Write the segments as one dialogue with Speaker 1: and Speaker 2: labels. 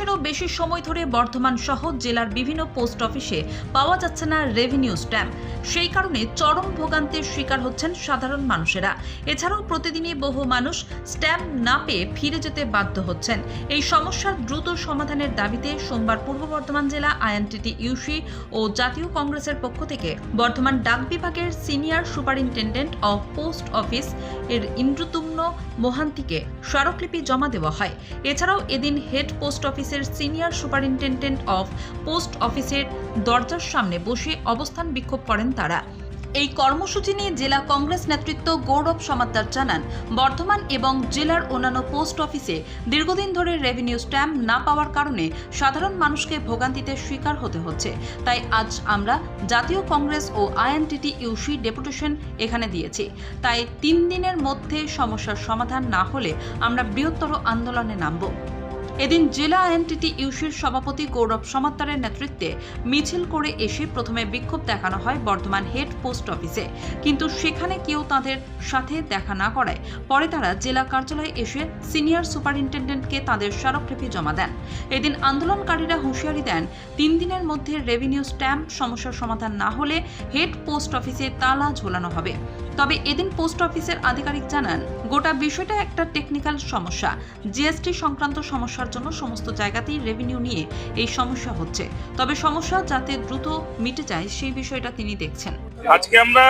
Speaker 1: মাসেরও বেশি সময় ধরে বর্ধমান সহ জেলার বিভিন্ন পোস্ট অফিসে পাওয়া যাচ্ছে না রেভিনিউ স্ট্যাম্প সেই কারণে চরম ভোগান্তির শিকার হচ্ছেন সাধারণ মানুষেরা। এছাড়াও প্রতিদিনই বহু মানুষ স্ট্যাম্প না পেয়ে ফিরে যেতে বাধ্য হচ্ছেন। এই সমস্যার দ্রুত সমাধানের দাবিতে সোমবার পূর্ব বর্ধমান জেলা আইএনটিটি ইউসি ও জাতীয় কংগ্রেসের পক্ষ থেকে বর্ধমান ডাক বিভাগের senior superintendent of post office এর ইন্দ্রতুম্ন মোহান্তিকে স্মারকলিপি জমা দেওয়া হয়। এছাড়াও এদিন হেড পোস্ট অফিসের সিনিয়র সুপারিনটেন্ডেন্ট অফ পোস্ট অফিসের দরজার সামনে বসে অবস্থান বিক্ষোভ করেন তারা। এই কর্মসূচি নিয়ে জেলা কংগ্রেস নেতৃত্ব গৌরব সমাদ্দার জানান, বর্ধমান এবং জেলার অন্যান্য পোস্ট অফিসে দীর্ঘদিন ধরে রেভিনিউ স্ট্যাম্প না পাওয়ার কারণে সাধারণ মানুষকে ভোগান্তিতে শিকার হতে হচ্ছে। তাই আজ আমরা জাতীয় কংগ্রেস ও আইএনটিটি ইউসি ডেপুটেশন এখানে দিয়েছি। তাই তিন দিনের মধ্যে সমস্যার সমাধান না হলে আমরা বৃহত্তর আন্দোলনে নামব। এদিন জেলা আইএনটিটি ইউসির সভাপতি গৌরব সমাত্তারের নেতৃত্বে মিছিল করে এসে প্রথমে বিক্ষোভ দেখানো হয় বর্ধমান হেড পোস্ট অফিসে। কিন্তু সেখানে কেউ তাদের সাথে দেখা না করায়। পরে তারা জেলা কার্যালয়ে এসে সিনিয়র সুপারিনটেন্ডেন্টকে তাদের স্মারকলিপি জমা দেন। এদিন আন্দোলনকারীরা হুঁশিয়ারি দেন, তিন দিনের মধ্যে রেভিনিউ স্ট্যাম্প সমস্যার সমাধান না হলে হেড পোস্ট অফিসে তালা ঝোলানো হবে। তবে এদিন পোস্ট অফিসের আধিকারিক জানান, গোটা বিষয়টা একটা টেকনিক্যাল সমস্যা। জিএসটি সংক্রান্ত সমস্যার জন্য সমস্ত জায়গাতেই রেভিনিউ নিয়ে এই সমস্যা হচ্ছে। তবে সমস্যা যাতে দ্রুত মিটে যায় সেই বিষয়টা তিনি দেখছেন।
Speaker 2: আজকে আমরা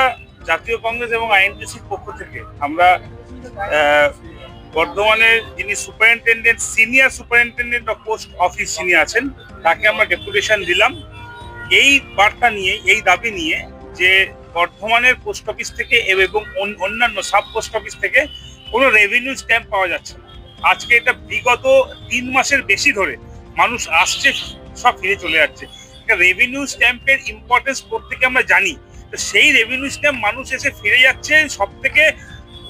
Speaker 2: জাতীয় কংগ্রেস এবং আইএনটিসির পক্ষ থেকে আমরা বর্ধমানের যিনি superintendent, senior superintendent of post office যিনি আছেন, তাকে আমরা ডেপুটেশন দিলাম। এই বার্তা নিয়ে, এই দাবি নিয়ে যে বর্ধমানের পোস্ট অফিস থেকে এবং অন- অন্যান্য সাব পোস্ট অফিস থেকে কোনো রেভিনিউ স্ট্যাম্প পাওয়া যাচ্ছে না। আজকে এটা বিগত তিন মাসের বেশি ধরে মানুষ আসছে, সব ফিরে চলে যাচ্ছে। রেভিনিউ স্ট্যাম্পের ইম্পর্টেন্স প্রত্যেকে আমরা জানি। তো সেই রেভিনিউ স্ট্যাম্প মানুষ এসে ফিরে যাচ্ছে সব থেকে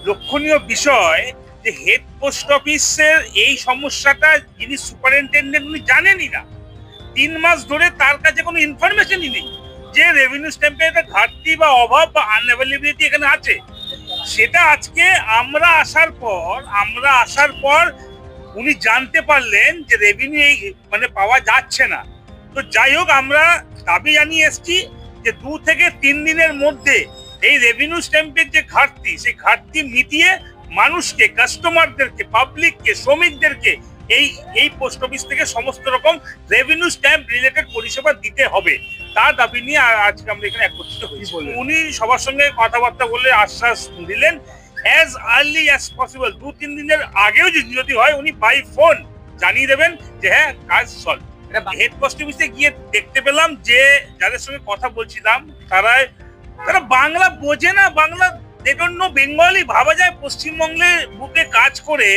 Speaker 2: লক্ষণীয় বিষয় যে হেড পোস্ট অফিসের এই সমস্যাটা যিনি সুপারিনটেন্ডেন্ট উনি জানেনই না। তিন মাস ধরে তার কাছে কোনো ইনফরমেশনই নেই। যে রেভিনিউ স্ট্যাম্পের একটা ঘাটতি বা অভাব বা আনঅ্যাভেলেবিলিটি এখানে আছে, সেটা আজকে আমরা আসার পর, আমরা আসার পর উনি জানতে পারলেন যে রেভিনিউ এই মানে পাওয়া যাচ্ছে না। তো যাই হোক, আমরা দাবি জানিয়ে এসেছি যে দু থেকে তিন দিনের মধ্যে এই রেভিনিউ স্ট্যাম্পের যে ঘাটতি, সেই ঘাটতি মিটিয়ে মানুষকে কাস্টমারদেরকে পাবলিককে শ্রমিকদেরকে এই এই পোস্ট অফিস থেকে সমস্ত রকম রেভিনিউ স্ট্যাম্প রিলেটেড পরিষেবা দিতে হবে। তার দাবি নিয়ে আজকে আমরা এখানে একত্রিত হয়েছি। উনি সবার সঙ্গে কথাবার্তা বলে আশ্বাস দিলেন। অ্যাজ আর্লি অ্যাজ পসিবল দু তিন দিনের আগেও যদি হয় উনি বাই ফোন জানিয়ে দেবেন যে হ্যাঁ কাজ সলভ হেড পোস্ট অফিসে গিয়ে দেখতে পেলাম যে যাদের সঙ্গে কথা বলছিলাম তারা তারা বাংলা বোঝে না। বাংলা দেখন্য বেঙ্গলি ভাবা যায়। পশ্চিমবঙ্গের বুকে কাজ করে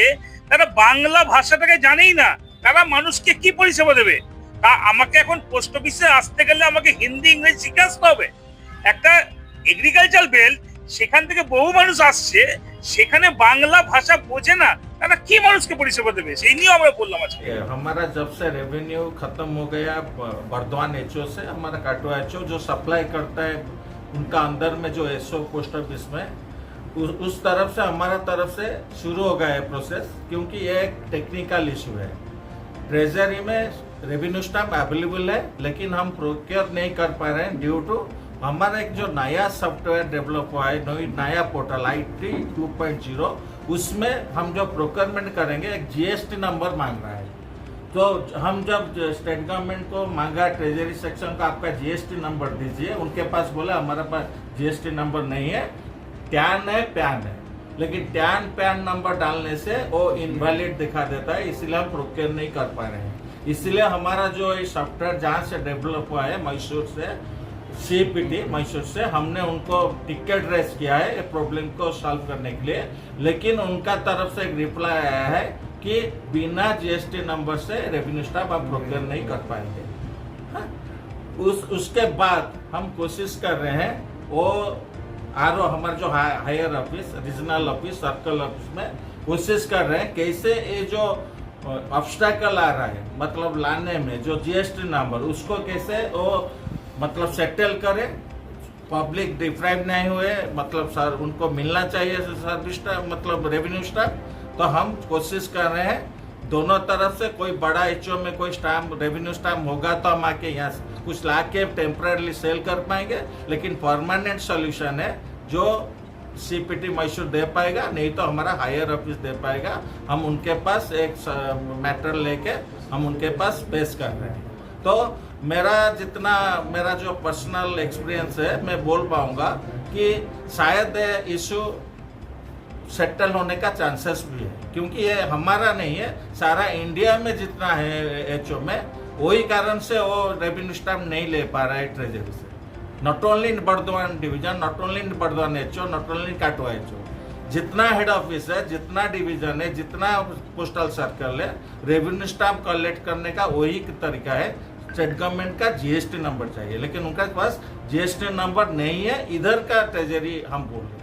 Speaker 2: তারা বাংলা ভাষাটাকে জানেই না তারা মানুষকে কি পরিষেবা দেবে তা আমাকে এখন পোস্ট অফিসে আসতে গেলে আমাকে হিন্দি ইংরেজি শিখে আসতে হবে একটা এগ্রিকালচার বেল্ট সেখান থেকে বহু মানুষ আসছে সেখানে বাংলা ভাষা বোঝে না তারা কি মানুষকে পরিষেবা দেবে সেই নিয়ে আমরা বললাম আজকে
Speaker 3: ये हमारा जब से रेवेन्यू खत्म हो गया ब- बर्दवान एचओ से हमारा काटवा एचओ जो सप्लाई करता है उनका अंदर में जो एसओ पोस्ट ऑफिस में उस, तरफ़ से हमारा तरफ़ से शुरू हो गया प्रोसेस क्योंकि ये एक टेक्निकल इशू है। ट्रेजरी में रेवेन्यू स्टाफ अवेलेबल है लेकिन हम प्रोक्योर नहीं कर पा रहे हैं ड्यू टू हमारा एक जो नया सॉफ्टवेयर डेवलप हुआ है नया portal IT two point zero उसमें हम जो प्रोक्योरमेंट करेंगे एक जीएसटी नंबर मांग रहा है। तो हम जब स्टेट गवर्नमेंट को मांगा ट्रेजरी सेक्शन का आपका जीएसटी नंबर दीजिए उनके पास बोला हमारे पास जीएसटी नंबर नहीं है टैन है पैन है। लेकिन टैन पैन नंबर डालने से वो इनवैलिड दिखा देता है, इसलिए हम प्रोक्योर नहीं कर पा रहे हैं। इसलिए हमारा जो ये सॉफ्टवेयर जहाँ से डेवलप हुआ है मैसूर से सीपीटी मैसूर से, हमने उनको टिकट रेस किया है प्रॉब्लम को सॉल्व करने के लिए। लेकिन उनका तरफ़ से एक रिप्लाई आया है कि बिना जीएसटी नंबर से रेवेन्यू स्टाफ आप प्रोक्योर नहीं कर पाएँगे। हाँ? उस, उसके बाद हम कोशिश कर रहे हैं, वो आर हमारा जो higher office regional office circle office में कोशिश कर रहे हैं कैसे ये जो ऑब्स्टैकल आ रहा है मतलब लाने में, जो जीएसटी नंबर उसको कैसे वो मतलब सेटल करें। पब्लिक डिप्राइव नहीं हुए मतलब सर उनको मिलना चाहिए सर्विस मतलब रेवेन्यू स्टाफ तो हम कोशिश कर रहे हैं दोनों तरफ़ से कोई बड़ा एचओ में कोई स्टाम्प रेवेन्यू स्टाम्प होगा तो हम आके यहाँ कुछ ला के टेम्परली सेल कर पाएँगे, लेकिन परमानेंट सोल्यूशन है जो सीपीटी मैसूर दे पाएगा, नहीं तो हमारा हायर ऑफ़िस दे पाएगा। हम उनके पास एक मैटर लेके हम उनके पास पेश कर रहे हैं। तो मेरा जितना, मेरा जो पर्सनल एक्सपीरियंस है, मैं बोल पाऊँगा कि शायद इशू सेटल होने का चांसेस भी है। क्योंकि ये हमारा नहीं है, सारा इंडिया में जितना है एचओ में, वही कारण से वो रेवेन्यू स्टैम्प नहीं ले पा रहा है ट्रेजरी से। Not only in Burdwan division not only in Burdwan HO not only in Katwa HO जितना हेड ऑफ़िस है, जितना डिवीज़न है, जितना पोस्टल सर्कल है रेवेन्यू स्टैम्प कलेक्ट करने का वही तरीका है। स्टेट गवर्नमेंट का जीएसटी नंबर चाहिए। लेकिन उनके पास जीएसटी नंबर नहीं है, इधर का ट्रेजरी हम बोल रहे हैं।